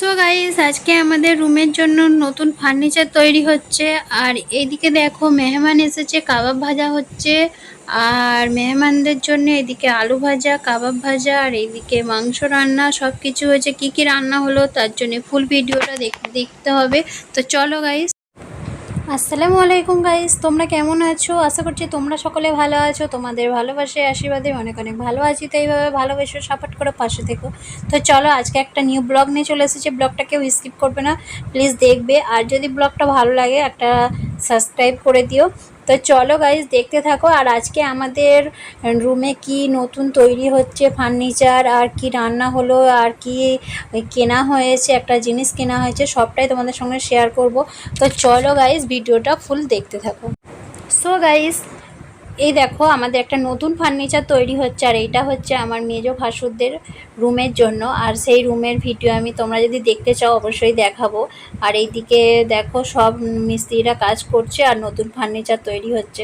So guys আজকে আমাদের রুমের জন্য নতুন ফার্নিচার তৈরি হচ্ছে। আর এইদিকে দেখো, মেহমান এসেছে, কাবাব ভাজা হচ্ছে। আর মেহমানদের জন্য এদিকে আলু ভাজা, কাবাব ভাজা, আর এইদিকে মাংস রান্না সব কিছু হয়েছে। কি কি রান্না হলো, তার জন্য ফুল ভিডিওটা দেখ- দেখতে হবে। তো চলো গাইস আসসালামু আলাইকুম গাইস তোমরা কেমন আছো? আশা করছি তোমরা সকলে ভালো আছো। তোমাদের ভালোবাসে আশীর্বাদে অনেক অনেক ভালো আছি। তো এইভাবে ভালোবেসে সাপোর্ট করে, পাশে থেকো। তো চলো আজকে একটা নিউ ব্লগ নিয়ে চলে এসেছি। ব্লগটা কেউ স্কিপ করবে না। প্লিজ দেখবে। আর যদি ব্লগটা ভালো লাগে, একটা সাবস্ক্রাইব করে দিও। তো চলো গাইজ দেখতে থাকো। আর আজকে আমাদের রুমে কি নতুন তৈরি হচ্ছে ফার্নিচার আর কি রান্না হলো, আর কি কেনা হয়েছে, একটা জিনিস কেনা হয়েছে, সবটাই তোমাদের সঙ্গে শেয়ার করব। তো চলো গাইজ ভিডিওটা ফুল দেখতে থাকো। সো গাইজ এই দেখো, আমাদের একটা নতুন ফার্নিচার তৈরি হচ্ছে, আর এইটা হচ্ছে আমার মেজ ভাসুরদের রুমের জন্য। আর সেই রুমের ভিডিও আমি তোমরা যদি দেখতে চাও, অবশ্যই দেখাবো। আর এইদিকে দেখো, সব মিস্ত্রিরা কাজ করছে, আর নতুন ফার্নিচার তৈরি হচ্ছে।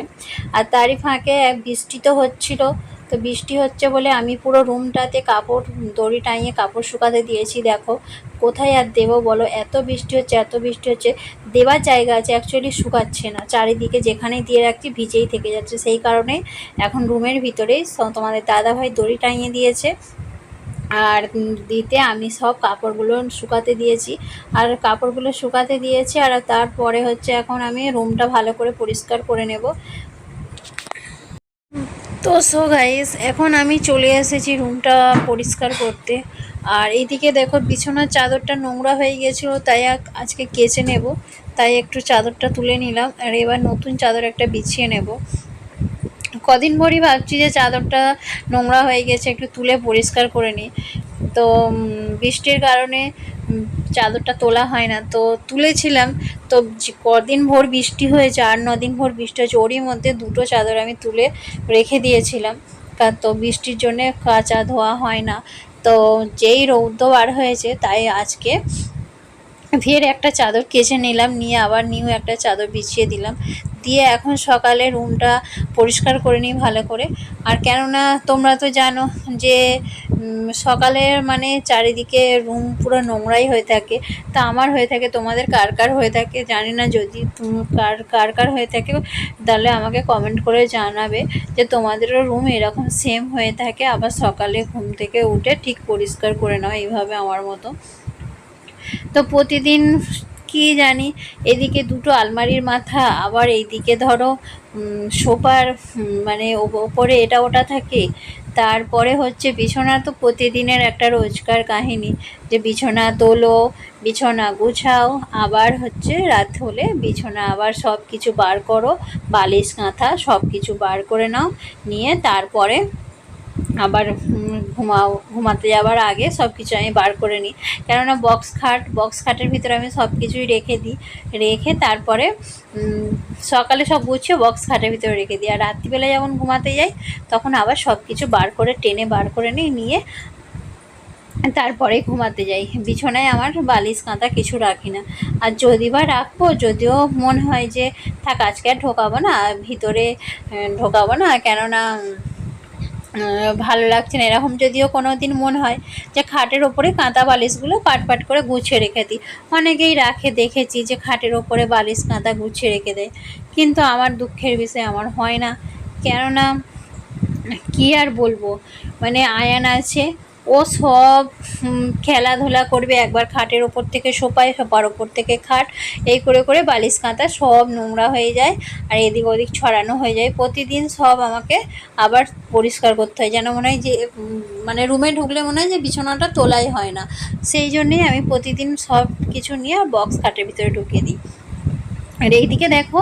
আর তারই ফাঁকে বৃষ্টি তো হচ্ছিল তো বৃষ্টি হচ্ছে বলে আমি পুরো রুমটাতে কাপড়, দড়ি টাঙিয়ে কাপড় শুকাতে দিয়েছি, দেখো। কোথায় আর দেবো বলো? এত বৃষ্টি হচ্ছে, এত বৃষ্টি হচ্ছে। দেওয়ার জায়গা আছে অ্যাকচুয়ালি শুকাচ্ছে না। চারিদিকে যেখানেই দিয়ে রাখছি, ভিজেই থেকে যাচ্ছে। সেই কারণে এখন রুমের ভিতরেই তোমাদের দাদাভাই দড়ি টাঙিয়ে দিয়েছে। আর দিতে আমি সব কাপড়গুলো শুকাতে দিয়েছি। আর কাপড়গুলো শুকাতে দিয়েছি, আর তারপরে হচ্ছে এখন আমি রুমটা ভালো করে পরিষ্কার করে নেব। তো সো গাইস এখন আমি চলে এসেছি রুমটা পরিষ্কার করতে। আর এইদিকে দেখো বিছানার চাদরটা নোংরা হয়ে গেছিল তাই আজকে কেচে নেব। তাই একটু চাদরটা তুলে নিলাম, আর এবার নতুন চাদর একটা বিছিয়ে নেব। কদিন ভরই ভাবছি যে চাদরটা নোংরা হয়ে গেছে, একটু তুলে পরিষ্কার করে নিই। তো বৃষ্টির কারণে চাদরটা তোলা হয় না। তো তুলেছিলাম। তো কদিন ভোর বৃষ্টি হয়েছে, আর দিন ভোর বৃষ্টি হয়েছে, ওরই মধ্যে দুটো চাদর আমি তুলে রেখে দিয়েছিলাম। তো বৃষ্টির জন্যে কাচা ধোয়া হয় না। তো যেই রৌদ্র বার হয়েছে, তাই আজকে ফের একটা চাদর কেচে নিলাম, নিয়ে আবার নিউ একটা চাদর বিছিয়ে দিলাম। দিয়ে এখন সকালে রুমটা পরিষ্কার করে নিই ভালো করে। আর কেননা তোমরা তো জানো যে উম, সকালের মানে চারিদিকে রুম পুরো নোংরাই হয়ে থাকে। তা আমার হয়ে থাকে তোমাদের কার কার হয়ে থাকে জানি না যদি কার কার কার হয়ে থাকে তাহলে আমাকে কমেন্ট করে জানাবে যে তোমাদেরও রুম এরকম সেম হয়ে থাকে আবার সকালে ঘুম থেকে উঠে ঠিক পরিষ্কার করে নাও এইভাবে আমার মতো। তো প্রতিদিন কি জানি এদিকে দুটো আলমারির মাথা আবার এইদিকে ধরো সোফার মানে ওপ- ওপরে এটা ওটা থাকে। তারপরে হচ্ছে বিছানা তো প্রতিদিনের একটা রোজকার কাহিনী যে বিছানা তোলো, বিছানা গুছাও, আবার হচ্ছে রাত হলে বিছানা আবার সব কিছু বার করো, বালিশ কাঁথা সব কিছু বার করে নাও, নিয়ে তারপরে আবার ঘুমাও ঘুমাতে যাওয়ার আগে সব কিছু আমি বার করে নিই। কেননা বক্স খাট বক্স খাটের ভিতরে আমি সব কিছুই রেখে দিই। রেখে তারপরে সকালে সব গুছিয়ে বক্স খাটের ভিতরে রেখে দিই। আর রাত্রিবেলা যখন ঘুমাতে যাই, তখন আবার সব কিছু বার করে, টেনে বার করে নিই, নিয়ে তারপরে ঘুমাতে যাই। বিছানায় আমার বালিশ কাঁথা কিছু রাখি না। আর যদি বা রাখব, যদিও মনে হয় যে, থাক, আজকে আর ঢোকাবো না, ভিতরে ঢোকাবো না। কেননা ভালো লাগছে না। এরকম যদিও কোনো দিন মন হয় যে খাটের ওপরে কাঁথা বালিশগুলো পাট পাট করে গুছিয়ে রেখে দিই। অনেকেই রাখে, দেখেছি যে খাটের ওপরে বালিশ, কাঁথা গুছিয়ে রেখে দেয়। কিন্তু আমার দুঃখের বিষয়, আমার হয় না। কেননা কি আর বলব? মানে আয়ান আছে ও সব খেলাধুলা করবে একবার খাটের ওপর থেকে সোপায়, সোপার ওপর থেকে খাট, এই করে করে বালিশ কাঁথা সব নোংরা হয়ে যায় আর এদিক ওদিক ছড়ানো হয়ে যায়। প্রতিদিন সব আমাকে আবার পরিষ্কার করতে হয়। যেন মনে হয় যে মানে রুমে ঢুকলে মনে হয় যে বিছানাটা তোলাই হয় না। সেই জন্যেই আমি প্রতিদিন সব কিছু নিয়ে বক্স খাটের ভিতরে ঢুকিয়ে দিই। আর এইদিকে দেখো,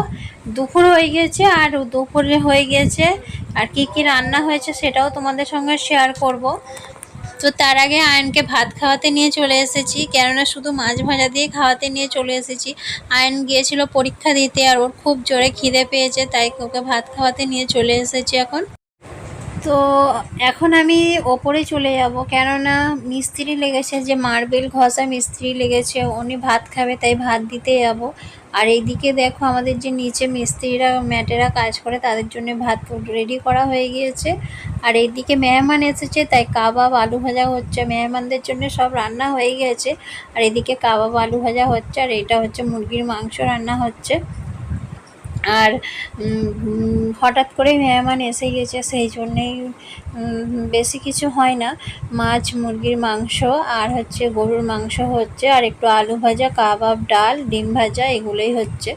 দুপুর হয়ে গেছে আর দুপুরে হয়ে গেছে আর কি কি রান্না হয়েছে সেটাও তোমাদের সঙ্গে শেয়ার করব। তো তার আগে আয়নকে ভাত খাওয়াতে নিয়ে চলে এসেছি, কেননা শুধু মাছ ভাজা দিয়ে খাওয়াতে নিয়ে চলে এসেছি। আয়ন গিয়েছিল পরীক্ষা দিতে আর ওর খুব জোরে খিদে পেয়েছে, তাই ওকে ভাত খাওয়াতে নিয়ে চলে এসেছি এখন। তো এখন আমি ওপরে চলে যাব, কেননা মিস্ত্রি লেগেছে যে মার্বেল ঘষা মিস্ত্রি লেগেছে, উনি ভাত খাবে তাই ভাত দিতে যাব। আর এইদিকে দেখো আমাদের যে নিচে মিস্ত্রিরা, ম্যাটেরা কাজ করে, তাদের জন্য ভাত রেডি করা হয়ে গিয়েছে। আর এইদিকে মেহমান এসেছে, তাই কাবাব, আলু ভাজা হচ্ছে। মেহমানদের জন্য সব রান্না হয়ে গেছে। আর এদিকে কাবাব, আলু ভাজা হচ্ছে, আর এটা হচ্ছে মুরগির মাংস রান্না হচ্ছে। আর হঠাৎ করে মেহমান এসে গেছে, সেই জন্যেই বেশি কিছু হয় না। মাছ, মুরগির মাংস আর হচ্ছে গরুর মাংস হচ্ছে, আর একটু আলু ভাজা, কাবাব, ডাল, ডিম ভাজা, এগুলোই হচ্ছে।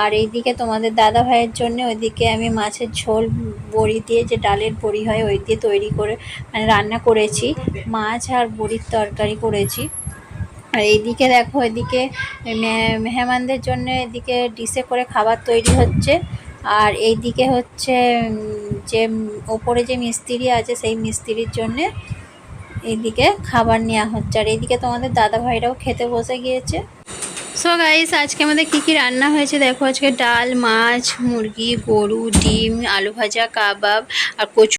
আর এইদিকে তোমাদের দাদা ভাইয়ের জন্য ওইদিকে আমি মাছের ঝোল, বড়ি দিয়ে যে ডালের বড়ি হয়, ওই দিয়ে তৈরি করে মানে রান্না করেছি। মাছ আর বড়ির তরকারি করেছি। আর এইদিকে দেখো, এদিকে মেহমানদের জন্য এদিকে ডিশে করে খাবার তৈরি হচ্ছে। আর এইদিকে হচ্ছে যে ওপরে যে মিস্ত্রি আছে, সেই মিস্ত্রির জন্যে এইদিকে খাবার নেওয়া হচ্ছে। আর এইদিকে তোমাদের দাদা ভাইরাও খেতে বসে গিয়েছে। সো গাইস আজকে আমাদের কি কি রান্না হয়েছে দেখো। আজকে ডাল, মাছ, মুরগি, গরু, ডিম, আলু ভাজা, কাবাব আর কচু